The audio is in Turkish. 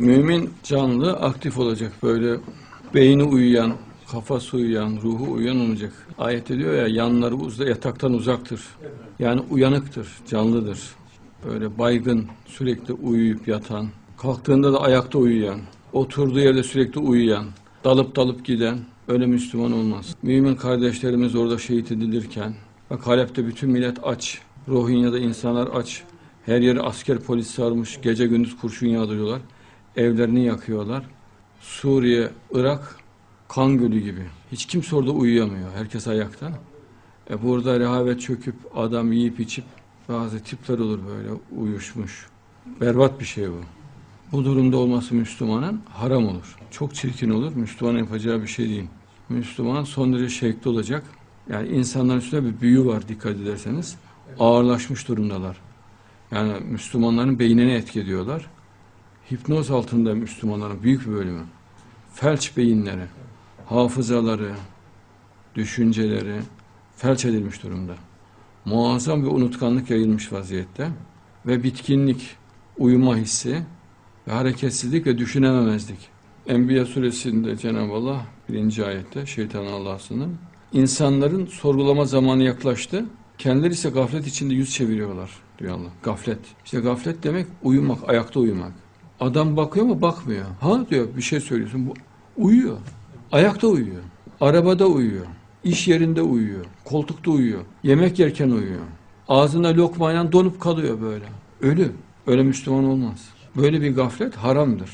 Mümin canlı, aktif olacak. Böyle beyni uyuyan, kafası uyuyan, ruhu uyan olacak. Ayette diyor ya yanları uzda yataktan uzaktır. Yani uyanıktır, canlıdır. Böyle baygın, sürekli uyuyup yatan, kalktığında da ayakta uyuyan, oturduğu yerde sürekli uyuyan, dalıp dalıp giden öyle Müslüman olmaz. Mümin kardeşlerimiz orada şehit edilirken, bak Halep'te bütün millet aç, Rohingya'da insanlar aç, her yeri asker polis sarmış, gece gündüz kurşun yağdırıyorlar, evlerini yakıyorlar. Suriye, Irak kan gölü gibi. Hiç kimse orada uyuyamıyor. Herkes ayakta. E burada rehavet çöküp adam yiyip içip bazı tipler olur böyle uyuşmuş. Berbat bir şey bu. Bu durumda olması Müslümanın haram olur. Çok çirkin olur. Müslüman yapacağı bir şey değil. Müslüman son derece şevkli olacak. Yani insanların üstünde bir büyü var dikkat ederseniz. Ağırlaşmış durumdalar. Yani Müslümanların beynine etki ediyorlar. Hipnoz altında Müslümanların büyük bir bölümü. Felç beyinleri, hafızaları, düşünceleri felç edilmiş durumda. Muazzam bir unutkanlık yayılmış vaziyette ve bitkinlik, uyuma hissi ve hareketsizlik ve düşünememezlik. Enbiya suresinde Cenab-ı Allah birinci ayette şeytan Allah'sının insanların sorgulama zamanı yaklaştı. Kendileri ise gaflet içinde yüz çeviriyorlar diyor Allah. Gaflet. İşte gaflet demek uyumak, ayakta uyumak. Adam bakıyor mu bakmıyor. Ha diyor bir şey söylüyorsun. Bu uyuyor. Ayakta uyuyor. Arabada uyuyor. İş yerinde uyuyor. Koltukta uyuyor. Yemek yerken uyuyor. Ağzına lokmayla donup kalıyor böyle. Ölü. Öyle Müslüman olmaz. Böyle bir gaflet haramdır.